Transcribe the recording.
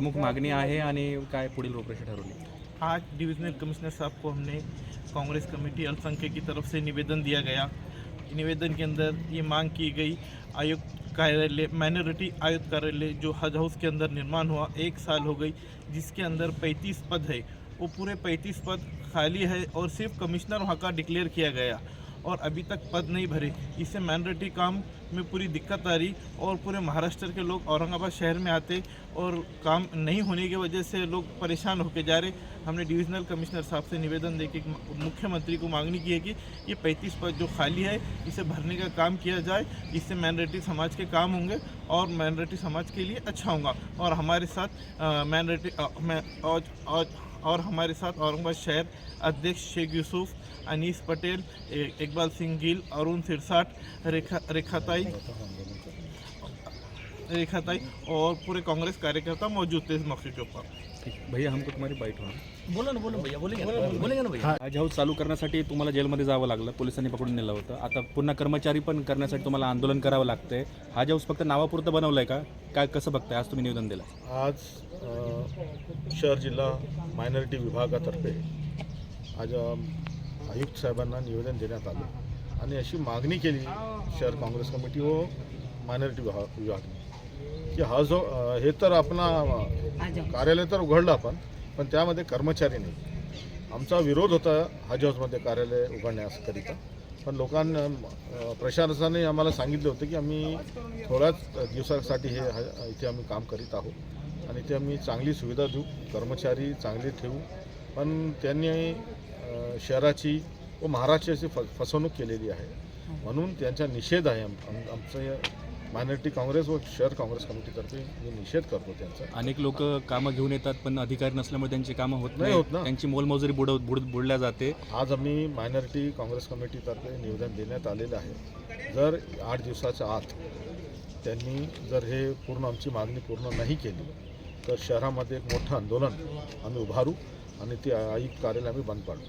प्रमुख मागणी आहे आणि काय पुढील रूपरेषा ठरवली? आज डिविजनल कमिश्नर साहब को हमने कांग्रेस कमेटी अल्पसंख्यक की तरफ़ से निवेदन दिया गया। निवेदन के अंदर ये मांग की गई, आयुक्त कार्यालय माइनॉरिटी आयुक्त कार्यालय जो हज हाउस के अंदर निर्माण हुआ, एक साल हो गई, जिसके अंदर 35 पद है। वो पूरे 35 पद खाली है और सिर्फ़ कमिश्नर वहाँ का डिक्लेयर किया गया। और अभी तक पद नहीं भरे। इससे माइनॉरिटी काम में पूरी दिक्कत आ रही और पूरे महाराष्ट्र के लोग औरंगाबाद शहर में आते और काम नहीं होने की वजह से लोग परेशान होकर जा रहे। हमने डिविजनल कमिश्नर साहब से निवेदन दे के मुख्यमंत्री को मांगनी की है कि ये पैंतीस पद जो खाली है, इसे भरने का काम किया जाए, इससे माइनॉरिटी समाज के काम होंगे और माइनॉरिटी समाज के लिए अच्छा होगा। और हमारे साथ माइनॉरिटी और हमारे साथ औरंगाबाद शहर अध्यक्ष शेख यूसुफ अनीस पटेल इकबाल सिंह गिल अरुण सिरसाट रेखा रेखाताई रेखाताई और पूरे कांग्रेस कार्यकर्ता मौजूद थे इस मौके के ऊपर। ठीक भैया हमको तुम्हारी बाईट होणार बोला ना बोला ना भैया बोलेंगे ना बोलेंगे ना भैया। हज हाऊस चालू करण्यासाठी तुम्हाला जेलमध्ये जावं लागलं पोलिसांनी पकडून नेलं होतं. आता पुन्हा कर्मचारी पण करण्यासाठी तुम्हाला आंदोलन करावं लागतंय. हज हाऊस फक्त नावापुरतं बनवलंय का? काय कसं बघताय? आज तुम्ही निवेदन दिलं आज अ, शहर जिल्हा मायनॉरिटी विभागातर्फे आज अ, आयुक्त साहेबांना निवेदन देण्यात आलं. आणि अशी मागणी केली शहर काँग्रेस कमिटी व मायनॉरिटी विभाग विभागने. की हा जो हे तर आपला कार्यालय तर उघडलं आपण पण त्यामध्ये कर्मचारी नाही. आमचा विरोध होता हज हाऊसमध्ये कार्यालय उघडण्याकरिता. पण लोकांना प्रशासनाने आम्हाला सांगितले होते की आम्ही थोड्याच दिवसासाठी हे ह- इथे आम्ही काम करीत आहोत. आणि ते आम्ही चांगली सुविधा देऊ कर्मचारी चांगले ठेवू. पण त्यांनी शहराची व महाराष्ट्राची फ फसवणूक केलेली आहे. म्हणून त्यांचा निषेध आहे आम- आमचं मायनॉरिटी काँग्रेस व शहर काँग्रेस कमिटीतर्फे मी निषेध करतो त्यांचा. अनेक लोक कामं घेऊन येतात पण अधिकारी नसल्यामुळे त्यांची कामं होत नाही होत ना. त्यांची मोलमजुरी बुडव बुड बुडल्या जाते. आज आम्ही मायनॉरिटी काँग्रेस कमिटीतर्फे निवेदन देण्यात आलेलं आहे. जर आठ दिवसाच्या आत त्यांनी जर हे पूर्ण आमची मागणी पूर्ण नाही केली तर शहरामध्ये एक मोठं आंदोलन आम्ही उभारू आणि ते आयुक्त कार्यालय आम्ही बंद पाडू.